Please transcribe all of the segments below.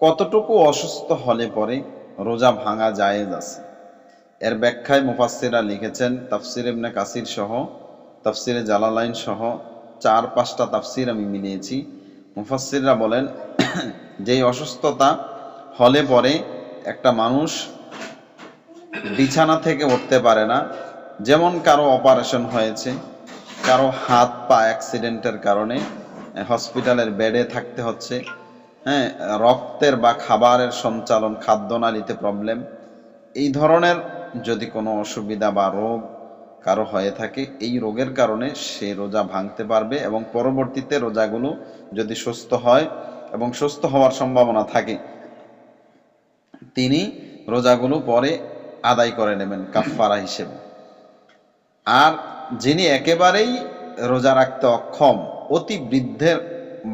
কতটুকু অসুস্থ হলে পরে রোজা ভাঙা জায়েজ আছে? এর ব্যাখ্যায় মুফাসসিরা লিখেছেন তাফসির ইবনে কাসির সহ, তাফসিরে জালালাইন সহ চার পাঁচটা তাফসির আমি মিলিয়েছি। মুফাসসিররা বলেন, যেই অসুস্থতা হলে পরে একটা মানুষ বিছানা থেকে উঠতে পারে না, যেমন কারও অপারেশন হয়েছে, কারও হাত পা অ্যাক্সিডেন্টের কারণে হসপিটালের বেডে থাকতে হচ্ছে হ্যাঁ রক্তের বা খাবারের সঞ্চালন, খাদ্যনালীতে প্রবলেম এই ধরনের যদি কোনো অসুবিধা বা রোগ কারও হয়ে থাকে, এই রোগের কারণে সে রোজা ভাঙতে পারবে এবং পরবর্তীতে রোজাগুলো যদি সুস্থ হয় এবং সুস্থ হওয়ার সম্ভাবনা থাকে, তিনি রোজাগুলো পরে আদায় করে নেবেন কাফফারা হিসেবে। আর যিনি একেবারেই রোজা রাখতে অক্ষম, অতি বৃদ্ধের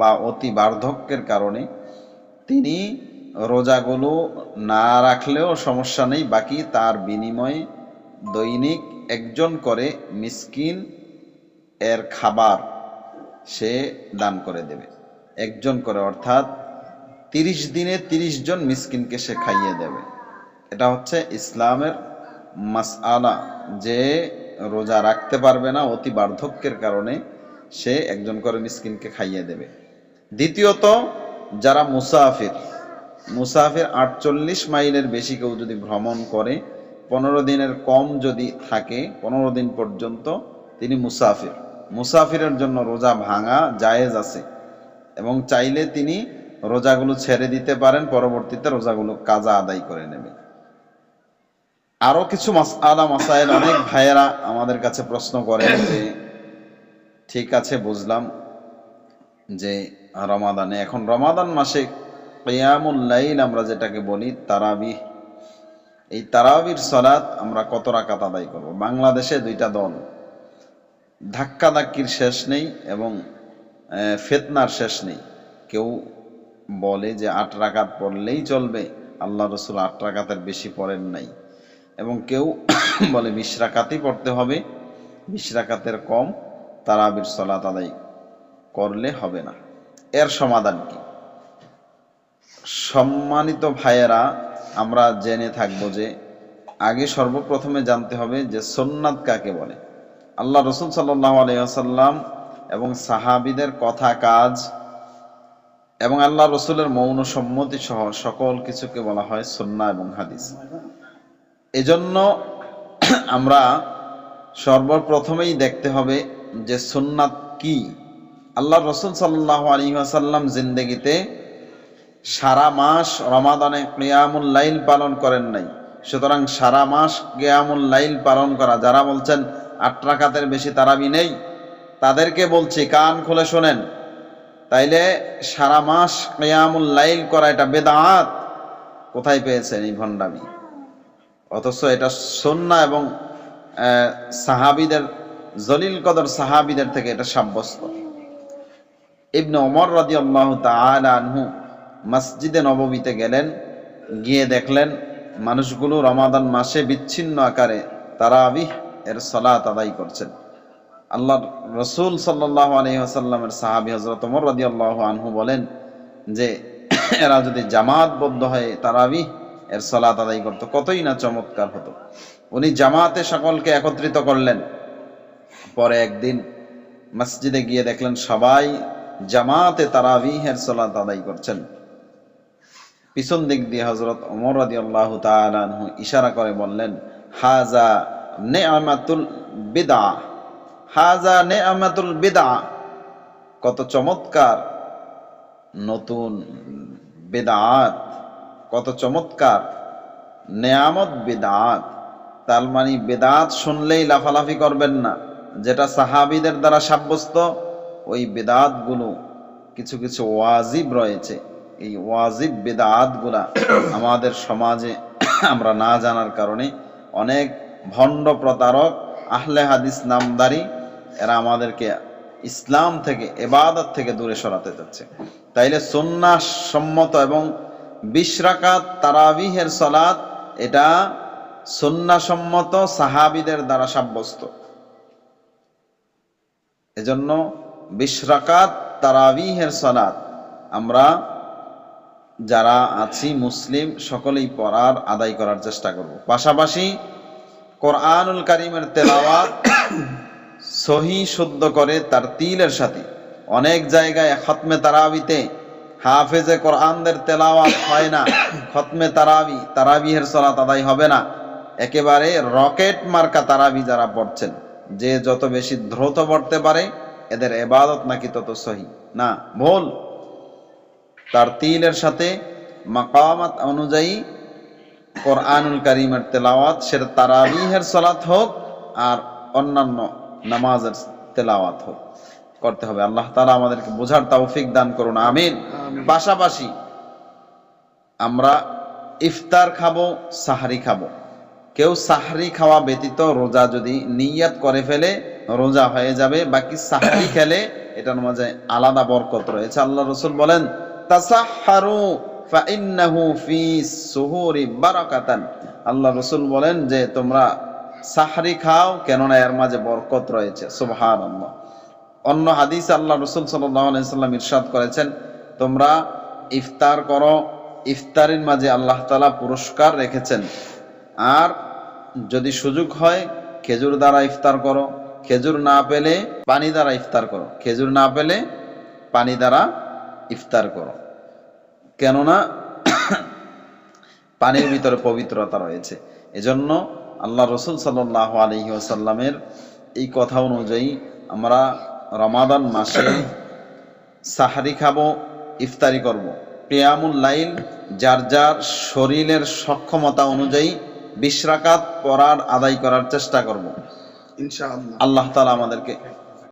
বা অতি বার্ধক্যের কারণে তিনি রোজাগুলো না রাখলেও সমস্যা নেই, বাকি তার বিনিময়ে দৈনিক একজন করে মিসকিন এর খাবার সে দান করে দেবে। একজন করে, অর্থাৎ তিরিশ দিনে তিরিশ জন মিসকিনকে সে খাইয়ে দেবে। এটা হচ্ছে ইসলামের মাসআলা। যে রোজা রাখতে পারবে না অতি বার্ধক্যের কারণে সে একজন করে মিসকিনকে খাইয়ে দেবে। দ্বিতীয়ত যারা মুসাফির মুসাফির আটচল্লিশ মাইলের বেশি কেউ যদি ভ্রমণ করে, পনেরো দিনের কম যদি থাকে, পনেরো দিন পর্যন্ত তিনি মুসাফির। মুসাফিরের জন্য রোজা ভাঙা জায়েজ আছে এবং চাইলে তিনি রোজাগুলো ছেড়ে দিতে পারেন, পরবর্তীতে রোজাগুলো কাজা আদায় করে নেবে আরও কিছু মাসআলা মাসাইল অনেক ভাইয়েরা আমাদের কাছে প্রশ্ন করেন যে, ঠিক আছে, বুঝলাম যে রমাদানে। এখন রমাদান মাসে লাইল আমরা যেটাকে বলি তারাবিহ। এই তারাবির সলাৎ আমরা কত রাকাত আদায় করব? বাংলাদেশে দুইটা দল। ধাক্কা ধাক্কির শেষ নেই এবং ফেতনার শেষ নেই। কেউ বলে যে আট রাকাত পড়লেই চলবে। আল্লাহ রসুল আট রাকাতের বেশি পড়েন নাই। এবং কেউ বলে বিশ রাকাতই পড়তে হবে। বিশ রাকাতের কম তারাবির সলাত আদায় করলে হবে না। এর সমাধান কি? সম্মানিত ভাইয়েরা, আমরা জেনে থাকব যে আগে সর্বপ্রথমে জানতে হবে যে সোননাথ কাকে বলে। আল্লাহ রসুল সাল্লাহ এবং সাহাবিদের কথা, কাজ এবং আল্লাহ রসুলের মৌন সম্মতি সহ সকল কিছুকে বলা হয় সন্না এবং হাদিস। এজন্য আমরা সর্বপ্রথমেই দেখতে হবে যে সুন্নাত কি। আল্লাহ রসুল সাল্লাহ আলী আসাল্লাম জিন্দগিতে সারা মাস রমাদানে কিয়ামুল লাইল পালন করেন নাই। সুতরাং সারা মাস কিয়ামুল লাইল পালন করা, যারা বলছেন আট রাকাতের বেশি তারাবি নেই, তাদেরকে বলছি, কান খুলে শোনেন। তাইলে সারা মাস কিয়ামুল লাইল করা এটা বেদাত। কোথায় পেয়েছেন এই ভণ্ডামি? অথচ এটা সন্না এবং সাহাবিদের, জলিল কদর সাহাবিদের থেকে এটা সাব্যস্ত। ইবনে ওমর রাদি আল্লাহ আনহু মসজিদে নবমীতে গেলেন, গিয়ে দেখলেন মানুষগুলো রমাদান মাসে বিচ্ছিন্ন আকারে তারাবিহ এর সলাত আদায় করছেন। আল্লাহ রসুল সাল্লাহ আলহিহাসাল্লামের সাহাবি হজরত ওমর রাদি আল্লাহ আনহু বলেন যে, এরা যদি জামাতবদ্ধ হয়ে তারাবিহ এর সলাত আদায় করতো, কতই না চমৎকার হতো। উনি জামাতে সকলকে একত্রিত করলেন। পরে একদিন মসজিদে গিয়ে দেখলেন সবাই জামাতে তারাবিহের সলাত আদায় করছেন। পিছন দিক দিয়ে হজরত ওমর রাদি আল্লাহ তালু ইশারা করে বললেন হাজা নে আমাতুল বিদা হাজা নে আমাতুল বিদা কত চমৎকার নতুন বেদাত কত চমৎকার নেয়ামত বেদাত তার মানে বেদাত শুনলেই লাফালাফি করবেন না, যেটা সাহাবিদের দ্বারা সাব্যস্ত ওই বেদাতগুলো কিছু কিছু ওয়াজিব রয়েছে। এই ওয়াজিব বেদাতগুলা আমাদের সমাজে আমরা না জানার কারণে অনেক ভণ্ড প্রতারক আহলে হাদিস নামদারি এরা আমাদেরকে ইসলাম থেকে এবাদত থেকে দূরে সরাতে যাচ্ছে। তাইলে সন্না সম্মত এবং বিশ্রাকাত তারাবিহের সলাত এটা সন্নাসম্মত সাহাবিদের দ্বারা সাব্যস্ত। এজন্য বিশ রাকাত তারাবিহের সলাত। আমরা যারা আছি মুসলিম, সকলেই পড়ার আদায় করার চেষ্টা করব। পাশাপাশি কোরআনুল কারিমের তেলাওয়াত সহি, শুদ্ধ করে তার তিলের সাথে। অনেক জায়গায় খতমে তারাবিতে হাফেজে কোরআনদের তেলাওয়াত হয় না। খতমে তারাবি, তারাবিহের সলাত আদায় হবে না। একেবারে রকেট মার্কা তারাবি যারা পড়ছেন, যে যত বেশি দ্রুত পড়তে পারে এদের এবাদত নাকি তত সহি? না ভুল। তার তিলের সাথে মাকামাত অনুযায়ী কোরআনুল কারিমের তেলাওয়াত সেটা তারাবিহের সলাত হোক আর অন্যান্য নামাজের তেলাওয়াত হোক। করতে হবে। আল্লাহ তাআলা আমাদেরকে বোঝার তৌফিক দান করুন। আমিন। পাশাপাশি আমরা ইফতার খাব সাহারি খাব। কেউ সাহারি খাওয়া ব্যতীত রোজা যদি নিয়াত করে ফেলে রোজা হয়ে যাবে, বাকি সাহারি খেলে এটার মাঝে আলাদা বরকত রয়েছে। আল্লাহ রসুল বলেন তাসাহারু ফাইন্নাহু ফি সুহুরি বারাকাতান। আল্লাহ রসুল বলেন যে, তোমরা সাহারি খাও কেননা এর মাঝে বরকত রয়েছে। সুবহানাল্লাহ। অন্য হাদিস আল্লাহ রসুল সাল্লাম ইরশাদ করেছেন, তোমরা ইফতার করো, ইফতারের মাঝে আল্লাহ তালা পুরস্কার রেখেছেন। আর যদি সুযোগ হয়, খেজুর দ্বারা ইফতার করো খেজুর না পেলে পানি দ্বারা ইফতার করো। খেজুর না পেলে পানি দ্বারা ইফতার করো। কেননা পানির ভিতরে পবিত্রতা রয়েছে। এজন্য আল্লাহ রসুল সাল্লাহ আলহি আসাল্লামের এই কথা অনুযায়ী আমরা রমাদান মাসে সাহারি খাব, ইফতারি করব। পেয়ামুল লাইল যার যার শরীরের সক্ষমতা অনুযায়ী বিশ রাকাত পড়ার আদায় করার চেষ্টা করব। ইনশাআল্লাহ। আল্লাহ তালা আমাদেরকে